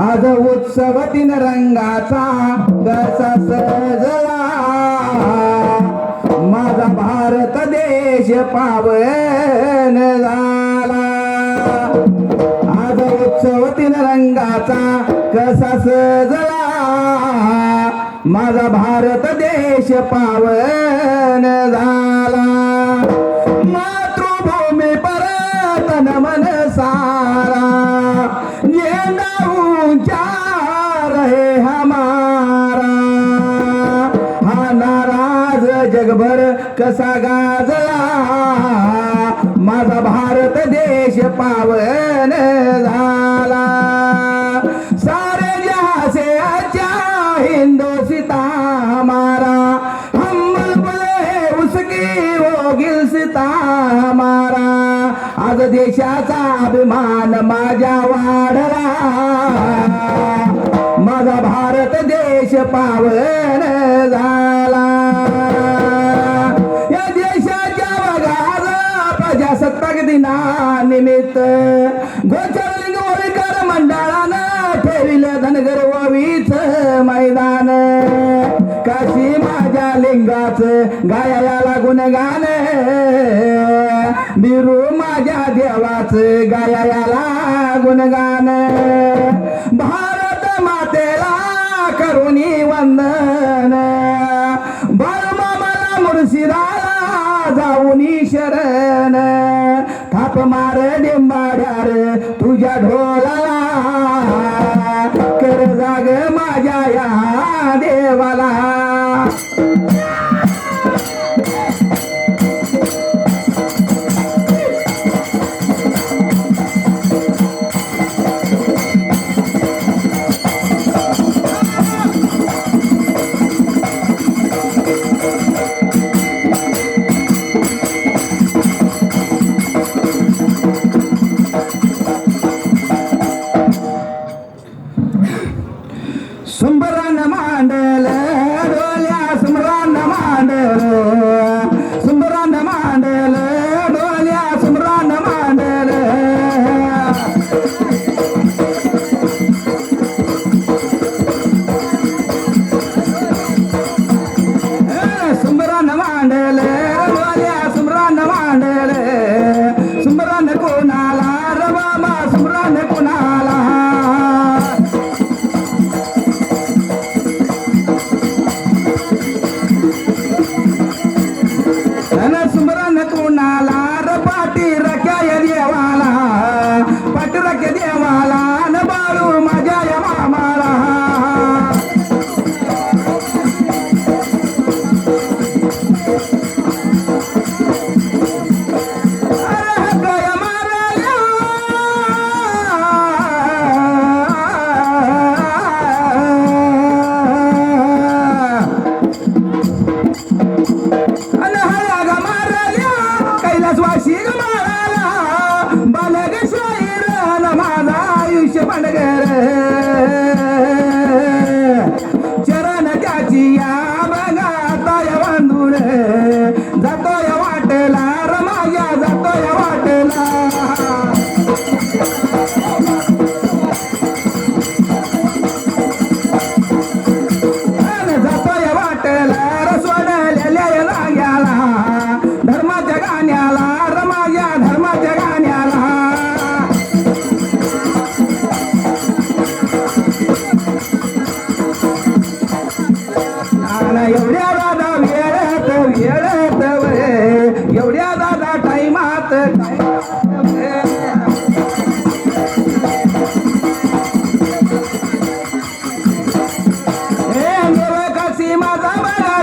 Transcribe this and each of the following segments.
आज उत्सव तीन रंगाचा कसा सजला माझा भारत देश पावन झाला. आज उत्सव तीन रंगाचा कसा सजला माझा भारत देश पावन झाला. मातृभूमी परत नमन कसा गाजला माझा भारत देश पावन झाला. सारे जहाँ आचा अच्छा हिंदोसिता हमारा हम बुलबुल उसकी वो सीता हमारा आज देशाचा अभिमान माझ्या वाढला. माझा भारत देश पावन प्रजासत्ताक दिनानिमित्त गोचरलिंग होळीकर मंडळानं ठेविलं धनगर वावीच मैदान. काशी माझ्या लिंगाच गायाला लागून गाण बिरू माझ्या देवाच गायाला गुणगान. भारत र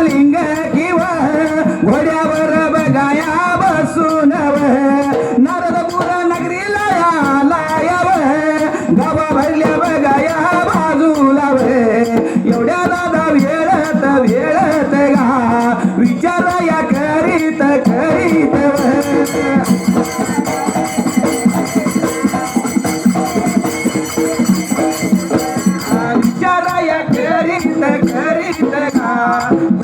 लिंग किवा घोड्यावर बघाया बसून नारदपूर नगरीला लायाव गावा भरल्या बगाया बाजूला एवढ्या दादा वेळत वेळत गा विचार या करीत करीत विचार या करीत करीत गा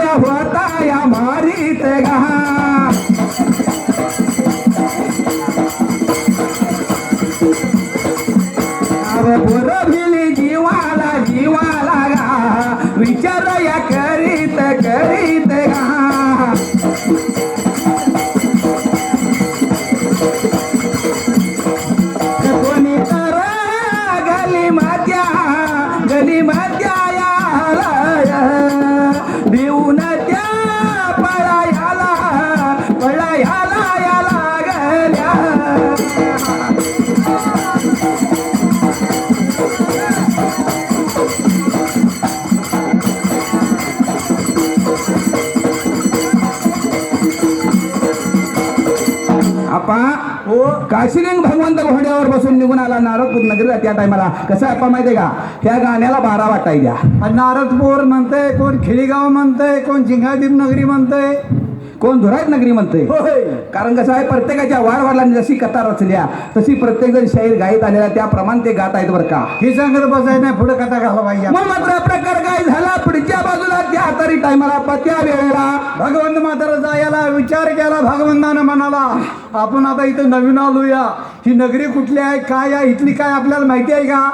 होता या मारीत गा काशिलिंग भगवंत घोड्यावर बसून निघून आला नारदपूर नगरीला त्या टायमाला कसं आहे माहिती माहितीये का? ह्या गाण्याला बारा वाटायच्या. आणि नारदपूर म्हणतंय कोण खिळीगाव म्हणतंय कोण जिंगादीप नगरी म्हणतंय. कोण धुरायत नगरी म्हणते कारण कसं आहे प्रत्येकाच्या वार वारलाने जशी कथा रचल्या तशी प्रत्येक जण शाहीर गायत आलेला त्याप्रमाणे ते गात आहेत बरं का? ही सांगत बसाय नाही पुढे कथा घाला पाहिजे. मग मात्र प्रकार काय झाला? पुढच्या बाजूला त्या तरी टायमाला पत्या वेळेला. भगवंत मात्र जायला विचार केला भगवंतानं म्हणाला आपण आता इथं नवीन आलोया. ही नगरी कुठली आहे? काय आहे? इथली काय आपल्याला माहिती आहे का?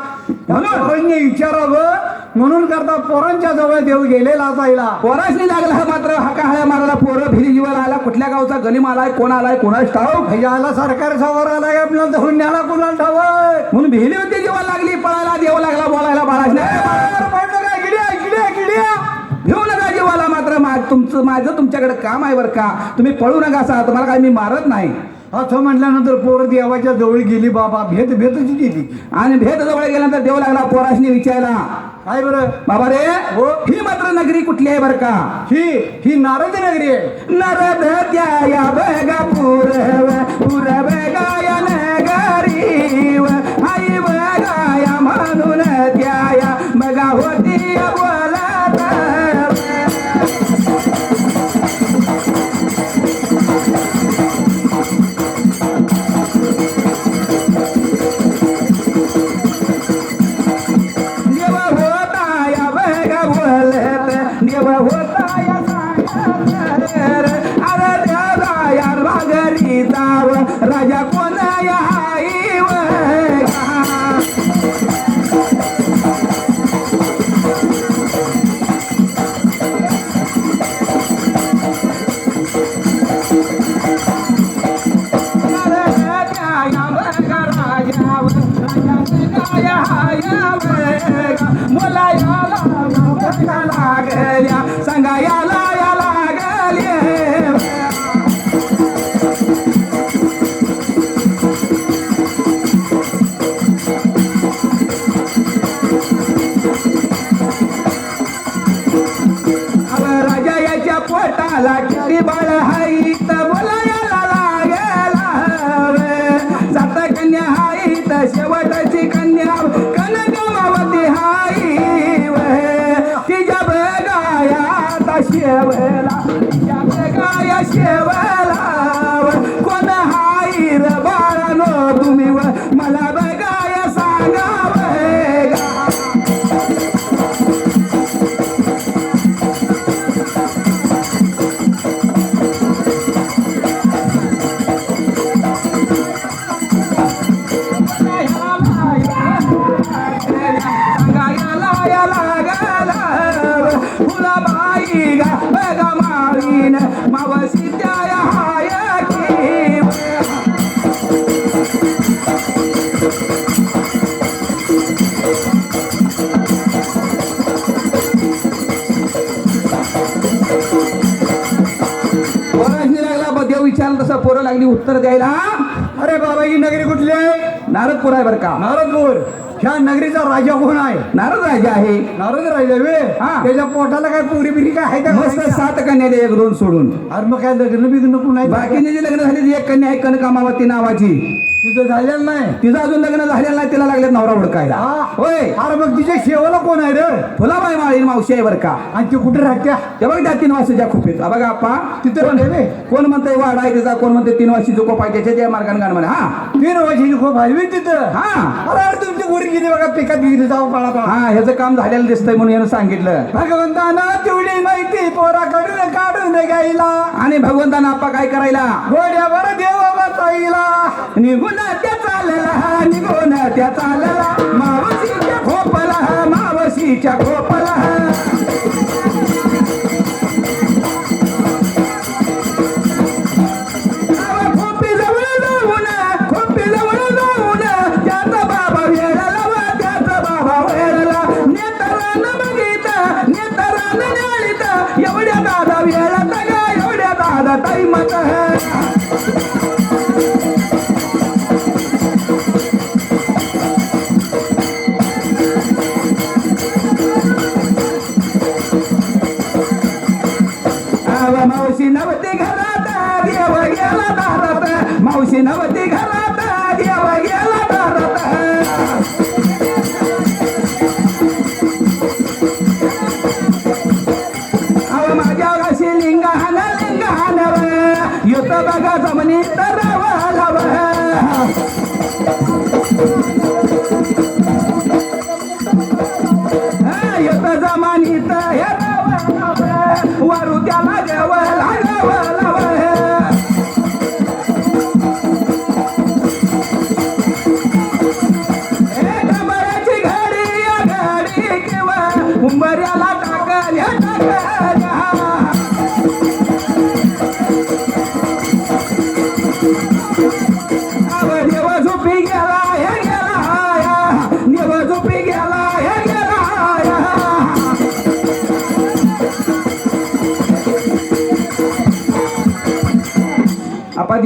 म्हणून विचारावं. म्हणून करता पोरांच्या जवळ देव गेलेला असायला पोराशी लागला मात्र हकाहळ्या मारायला पोरं भिरी जीवाला आला कुठल्या गावचा गलीम आलाय कोण आलाय कोणाच ठाव भैयाला सरकार सवार आलाय आपल्याला धरून न्याला कुणाला ठावय म्हणून भिली होती जीवा लागली पळायला देव लागला बोलायला बाळाशी किड्या घेऊ नका जीवाला मात्र मा- तुमचं माझं तुमच्याकडे काम आहे बरं का. तुम्ही पळू नका असा तुम्हाला काय मी मारत नाही. असं म्हटल्यानंतर पोर देवाच्या जवळ गेली बाबा भेद भेदची गेली आणि भेद जवळ गेल्यानंतर देव लागला पोराशनी विचारला काय बरं बाबा रे हो. ही मात्र नगरी कुठली आहे बरं का ही ही नारद नगरी आहे नारद त्या बेगा पूरव पूरव गाया नगरीव आई बगाया म्हणून त्या बगाया लागली उत्तर द्यायला. अरे बाबा ही नगरी कुठली आहे? नारदपूर आहे बरं का? नारदपूर. ह्या नगरीचा राजा कोण आहे? नारद राजा आहे. नारद राजा वे हा. त्याच्या पोटाला काय पुरी बिरी काय आहे का? मस्त सात कन्या एक दोन सोडून. अरे मग काय लग्न बिग्न कोण आहे बाकीने जे लग्न झाले एक कन्या आहे कनकामावती नावाची. तिथं झालेलं नाही. तिचं अजून लग्न झालेलं नाही तिला लागले नवरा हुडकायला. हा. होय. अरे मग तिच्या शेवाला कोण आहे रे? फुलाबाई माळी मावशी आहे बरं का. आणि ती कुठे राहत्या? ते बघ त्या तीन वाशीच्या खोपीत. हा बघा आप्पा तिथं कोण बे. कोण म्हणतंय वाडा आहे तिचा कोण म्हणते तीन वाशीचं कोप आहे त्याच्या त्या मार्गाने गाणं म्हणा. हा. तीन वर्षाची खूप हलवी तिथं. हा. अरे अरे तुमची गुरी गेली बघा पिकात गेली जाऊ पाळा पाळा हा ह्याचं काम झालेलं दिसतंय म्हणून यानं सांगितलं. भगवंताना तेवढी माहिती पोराकडून काढून गाईला आणि भगवंतानं आप्पा काय करायला? घोड्यावर देव बसाईला निघून त्या चालला निघून त्या चालला मावशीच्या खोपला मावशीच्या खोपला. मावशी नवती घरात. देव गेला दारात मावशी नवती घरात.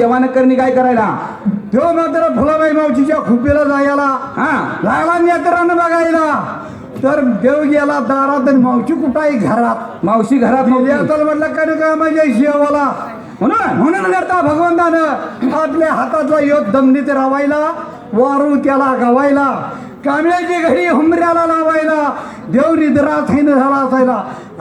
देवानं करणी काय करायला? तो मात्र फुलाबाई मावशीच्या खुपीला जायला हा लागला नेत्रानं बघायला. तर देव गेला दारात आणि मावशी कुठं आहे घरात? मावशी घरात म्हटलं काय काय माझ्या शेवाला? म्हणून म्हणून करता भगवंतानं आपल्या हातातला योग दमनीत रावायला वारू त्याला गवायला कांबळ्याची घडी हुमऱ्याला लावायला देव निद्रा थैन झाला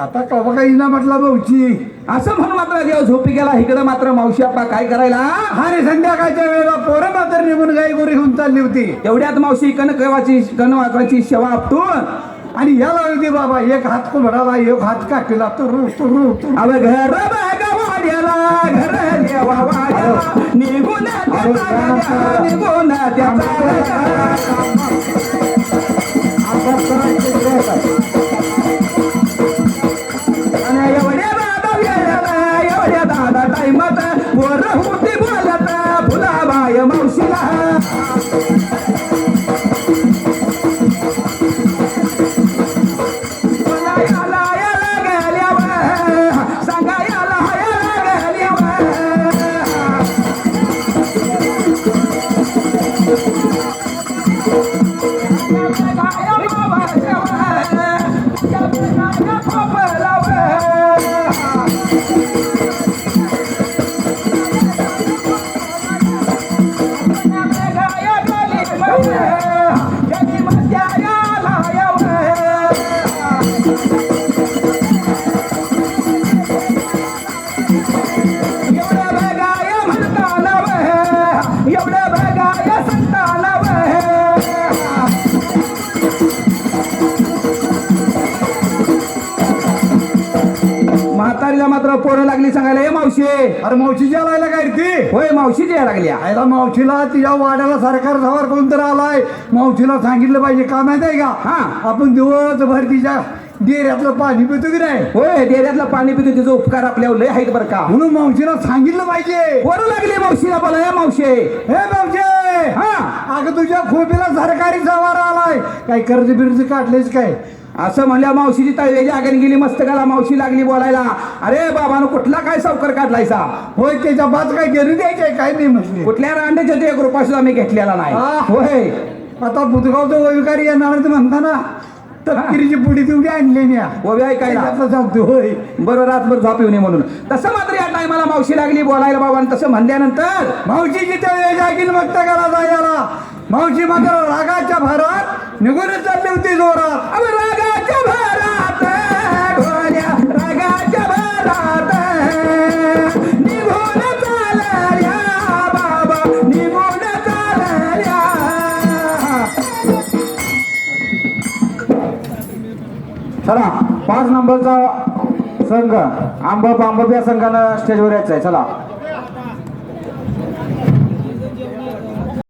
आता कवा काही ना म्हटला भाऊची असं म्हणून मात्र देव झोपी गेला. इकडं मात्र मावशी आपा काय करायला? आणि संध्याकाळच्या वेळेला पोरं मात्र निघून गाई गोरी घेऊन चालली होती. तेवढ्यात मावशी कनकवाची कनवाची सेवा आपटून आणि याला होती बाबा एक हात कुभडाला एक हात काकीला तुरु तुरु. अव घर वाड्याला घर देवा वाड्याला निघून मात्र पोरं लागली सांगायला ए मावशी. अरे मावशीची आलायला काय ती? होय मावशी या लागल्या. आयला मावशीला तिच्या वाड्याला सरकार सवार कोण तर आलाय. मावशीला सांगितलं पाहिजे का माहीत आहे का? हा. आपण दिवसभर तिच्या डेऱ्यातलं पाणी पितो की नाही? होय डेऱ्यातलं पाणी पितो तिचा उपकार आपल्यावर लय आहेत बरं का. म्हणून मावशीला सांगितलं पाहिजे. पोरं लागली मावशीला बोला मावशी. हे मावशे. हा. अगं तुझ्या खोपीला सरकारी सवार आलाय काय कर्ज बिर्ज काढलेस काय? असं म्हणल्या मावशीची तळवेची आगन गेली मस्तकाला मावशी लागली बोलायला. अरे बाबानं कुठला काय सावकार काढलायसा? होय त्याच्या बात काय गेली द्यायचे काय नाही म्हटले. कुठल्या रांडेच्या ते एक रुपया सुद्धा मी घेतलेला नाही. हा. होय. आता बुधगावचं वैविकारी येणार ते म्हणताना तपकिरीची पुडी तेवढी आणली न्या. ओवी ऐकायला असं सांगतो होय. बरोबर रातभर झोप येऊ नये म्हणून. तसं मात्र या टायमाला मावशी लागली बोलायला बाबा आणि तसं म्हणल्यानंतर मावशीची वेळी मक्त करा जायला. मावशी मात्र रागाच्या भरात निघूनच चालली होती जोरात. अव रागाच्या भरात ढोल्या रागाच्या भरात. निघून चालल्या बाबा निघून चालल्या. चला पाच नंबरचा संघ आंब आंब या संघानं स्टेजवर यायचं आहे चला.